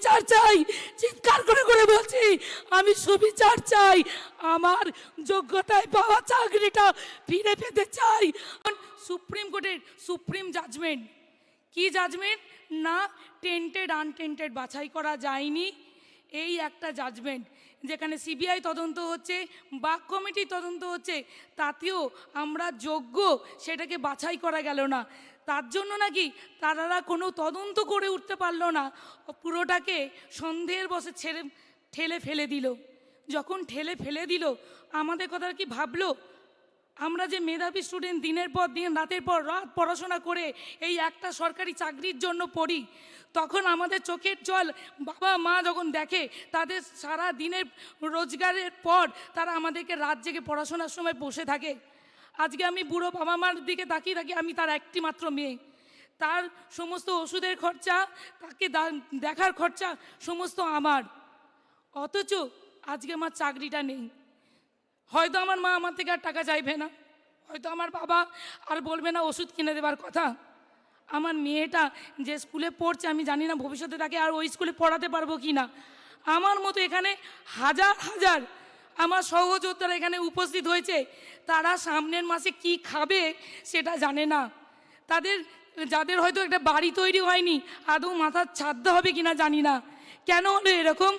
সুবিচার চাই, চিৎকার করে করে বলছি, আমি সুবিচার চাই, আমার যোগ্যতায় পাওয়া চাকরিটা ফিরে পেতে চাই। সুপ্রিম কোর্টের সুপ্রিম জাজমেন্ট, কি জাজমেন্ট? না টেন্টেড আনটেন্টেড বাছাই করা যায়নি। এই একটা জাজমেন্ট যেখানে সিবিআই তদন্ত হচ্ছে, বাক কমিটি তদন্ত হচ্ছে, তাতেও আমরা যোগ্য সেটাকে বাছাই করা গেল না। তার জন্য নাকি তারা কোনো তদন্ত করে উঠতে পারল না, পুরোটাকে সন্দেহের বসে ছেড়ে, ঠেলে ফেলে দিল। যখন ঠেলে ফেলে দিল, আমাদের কথা কি ভাবলো? আমরা যে মেধাবী স্টুডেন্ট দিনের পর দিন, রাতের পর রাত পড়াশোনা করে এই একটা সরকারি চাকরির জন্য পড়ি, তখন আমাদের চোখের জল বাবা মা যখন দেখে, তাদের সারা দিনের রোজগারের পর তারা আমাদেরকে রাত জেগে পড়াশোনার সময় বসে থাকে। আজকে আমি বুড়ো বাবা মার দিকে তাকিয়ে থাকি, আমি তার একটি মাত্র মেয়ে। তার সমস্ত ওষুধের খরচা, তাকে দেখার খরচা সমস্ত আমার। অথচ আজকে আমার চাকরিটা নেই। হয়তো আমার মা আমার থেকে আর টাকা চাইবে না। হয়তো আমার বাবা আর বলবে না, ওষুধ কিনে দেবার কথা। আমার মেয়েটা যে স্কুলে পড়ছে, আমি জানি না ভবিষ্যতে তাকে আর ওই স্কুলে পড়াতে পারব কি না। আমার মতো এখানে হাজার হাজার আমার সহযোদ্ধারা এখানে উপস্থিত হয়েছে। তারা সামনের মাসে কি খাবে সেটা জানে না। তাদের, যাদের হয়তো একটা বাড়ি তৈরি হয়নি, আদৌ মাথার ছাদ্য হবে কিনা জানি না। কেন হলো এরকম?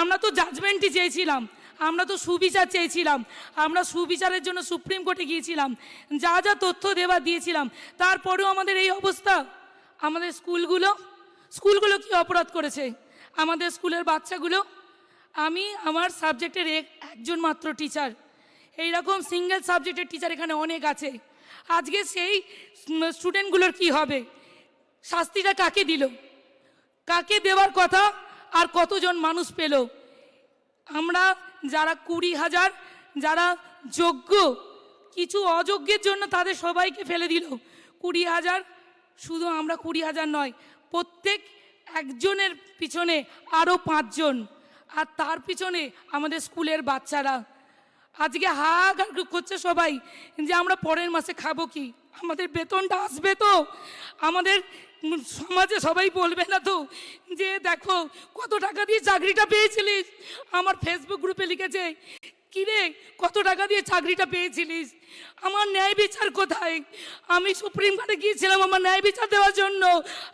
আমরা তো জাজমেন্টই চেয়েছিলাম। আমরা তো সুবিচার চেয়েছিলাম। আমরা সুবিচারের জন্য সুপ্রিম কোর্টে গিয়েছিলাম। যা যা তথ্য দেওয়া দিয়েছিলাম। তারপরেও আমাদের এই অবস্থা। আমাদের স্কুলগুলো স্কুলগুলো কি অপরাধ করেছে? আমাদের স্কুলের বাচ্চাগুলো, আমি আমার সাবজেক্টের এক- একজন মাত্র টিচার এইরকম সিঙ্গেল সাবজেক্টের টিচার এখানে অনেক আছে। আজকে সেই স্টুডেন্টগুলোর কি হবে? শাস্তিটা কাকে দিল? কাকে দেওয়ার কথা? আর কতজন মানুষ পেল? আমরা যারা কুড়ি হাজার, যারা যোগ্য, কিছু অযোগ্যের জন্য তাদের সবাইকে ফেলে দিল। কুড়ি হাজার শুধু আমরা কুড়ি হাজার নয়, প্রত্যেক একজনের পিছনে আরও পাঁচজন। আর তার পিছনে আমাদের স্কুলের বাচ্চারা। আজকে হাহাকার করছে সবাই যে আমরা পরের মাসে খাব কি? আমাদের বেতনটা আসবে তো? আমাদের সমাজে সবাই বলবে না তো, যে দেখো কত টাকা দিয়ে চাকরিটা পেয়েছিলিস। আমার ফেসবুক গ্রুপে লিখেছে, কিরে, কত টাকা দিয়ে চাকরিটা পেয়েছিলিস? আমার ন্যায় বিচার কোথায়? আমি সুপ্রিম কোর্টে গিয়েছিলাম আমার ন্যায় বিচার দেওয়ার জন্য।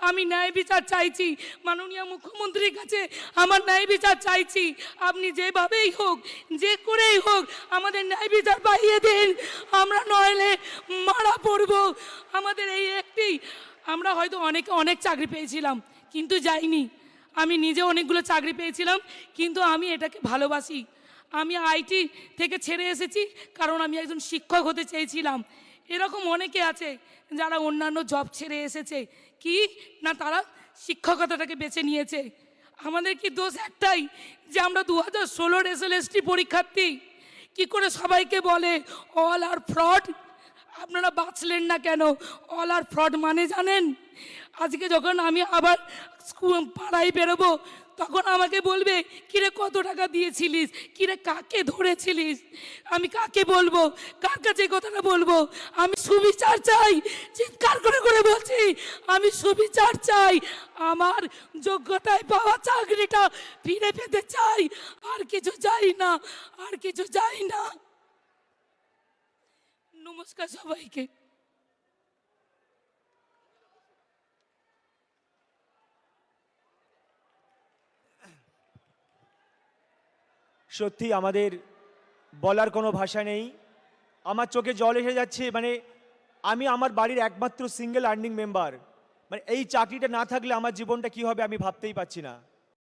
আমি ন্যায় বিচার চাইছি। মাননীয় মুখ্যমন্ত্রীর কাছে আমার ন্যায় বিচার চাইছি। আপনি যেভাবেই হোক, যে করেই হোক, আমাদের ন্যায় বিচার পাইয়ে দিন। আমরা নইলে মারা পড়ব। আমাদের এই একটি আমরা হয়তো অনেকে, অনেক চাকরি পেয়েছিলাম, কিন্তু যাইনি। আমি নিজে অনেকগুলো চাকরি পেয়েছিলাম, কিন্তু আমি এটাকে ভালোবাসি। আমি আইটি থেকে ছেড়ে এসেছি, কারণ আমি একজন শিক্ষক হতে চেয়েছিলাম। এরকম অনেকে আছে, যারা অন্যান্য জব ছেড়ে এসেছে। কি? না, তারা শিক্ষকতাটাকে বেছে নিয়েছে। আমাদের কি দোষ একটাই, যে আমরা দু হাজার ষোলোর এস এসটি পরীক্ষার্থী? কী করে সবাইকে বলে অল আর ফ্রড আপনারা বাঁচলেন না কেন? অল আর ফ্রড মানে জানেন? আজকে যখন আমি আবার স্কুল পাড়ায় বেরোবো, তখন আমাকে বলবে, কিরে, কত টাকা দিয়েছিলিস? কিরে, কাকে ধরেছিলিস? আমি কাকে বলব? কার কাছে কথাটা বলব? আমি সুবিচার চাই। চিৎকার করে করে বলছি, আমি সুবিচার চাই। আমার যোগ্যতায় পাওয়া চাকরিটা ফিরে পেতে চাই। আর কিছু চাই না, আর কিছু চাই না। নমস্কার সবাইকে। সত্যি আমাদের বলার কোনো ভাষা নেই। আমার চোখে জল এসে যাচ্ছে মানে আমি আমার বাড়ির একমাত্র সিঙ্গেল আর্নিং মেম্বার মানে এই চাকরিটা না থাকলে আমার জীবনটা কি হবে আমি ভাবতেই পারছি না।